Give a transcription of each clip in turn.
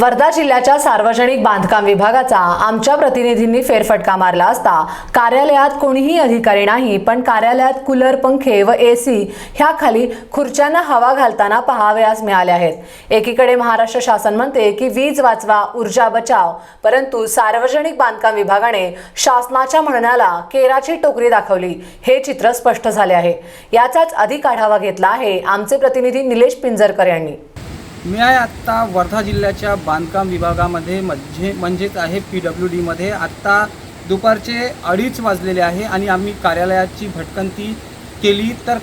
वर्धा जिल्ह्याच्या सार्वजनिक बांधकाम विभागाचा आमच्या प्रतिनिधींनी फेरफटका मारला असता कार्यालयात कोणीही अधिकारी नाही पण कार्यालयात कूलर पंखे व एसी ह्या खाली खुर्च्यांना हवा घालताना पहावयास मिळाले आहेत. एकीकडे महाराष्ट्र शासन म्हणते की वीज वाचवा ऊर्जा बचाव परंतु सार्वजनिक बांधकाम विभागाने शासनाच्या म्हणण्याला केराची टोकरी दाखवली हे चित्र स्पष्ट झाले आहे. याचाच अधिक आढावा घेतला आहे आमचे प्रतिनिधी निलेश पिंजरकर यांनी. मी आहे आत्ता वर्धा जिल्ह्याच्या बांधकाम विभागामध्ये म्हणजे म्हणजेच आहे पी डब्ल्यू डीमध्ये आत्ता दुपारचे अडीच वाजलेले आहे आणि आम्ही कार्यालयाची भटकंती केली. तर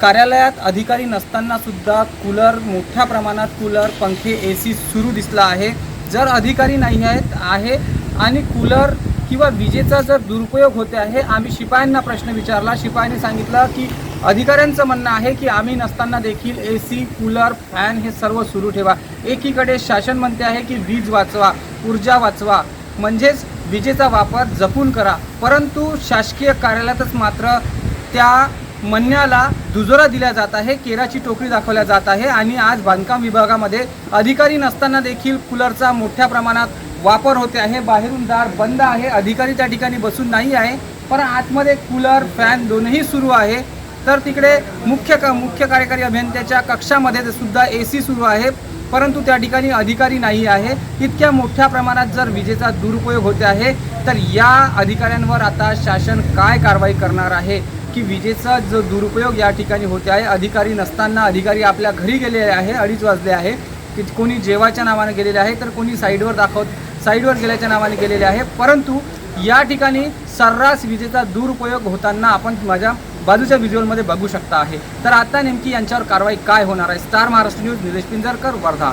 कार्यालयात अधिकारी नसताना सुद्धा कूलर मोठ्या प्रमाणात कूलर पंखे ए सी सुरू दिसला आहे. जर अधिकारी नाही आहेत आहे आणि कूलर किंवा विजेचा जर दुरुपयोग होते आहे आम्ही शिपायांना प्रश्न विचारला. शिपायांनी सांगितलं की अधिकाऱ्यांचं म्हणणं आहे की आम्ही नसताना देखील ए सी कूलर फॅन हे सर्व सुरू ठेवा. एकीकडे शासन म्हणते आहे की वीज वाचवा ऊर्जा वाचवा म्हणजेच विजेचा वापर जपून करा. परंतु शासकीय कार्यालयातच मात्र त्या म्हणण्याला दुजोरा दिला जात आहे केराची टोकरी दाखवल्या जात आहे आणि आज बांधकाम विभागामध्ये अधिकारी नसताना देखील कूलरचा मोठ्या प्रमाणात वापर होते आहे. बाहेरून दार बंद आहे अधिकारी त्या ठिकाणी बसून नाही आहे पण आतमध्ये कूलर फॅन दोनही सुरू आहे. तर तिकडे मुख्य क मुख्य कार्यकारी अभियंत्याच्या कक्षामध्ये सुद्धा ए सी सुरू आहे. परंतु त्या ठिकाणी अधिकारी नाही आहे. इतक्या मोठ्या प्रमाणात जर विजेचा दुरुपयोग होते आहे तर या अधिकाऱ्यांवर आता शासन काय कारवाई करणार आहे? की विजेचा जो दुरुपयोग या ठिकाणी होते आहे अधिकारी नसताना अधिकारी आपल्या घरी गेलेले आहे अडीच वाजले आहे. की कोणी जेवाच्या नावाने गेलेले आहे तर कोणी साईडवर दाखवत साईडवर गेल्याच्या नावाने गेलेले आहे. परंतु या ठिकाणी सर्रास विजेचा दुरुपयोग होताना आपण माझ्या बाजूच्या व्हिज्युअलमध्ये बघू शकता आहे. तर आता नेमकी यांच्यावर कारवाई काय होणार आहे? Star Maharashtra news Nilesh Pinjarkar Wardha.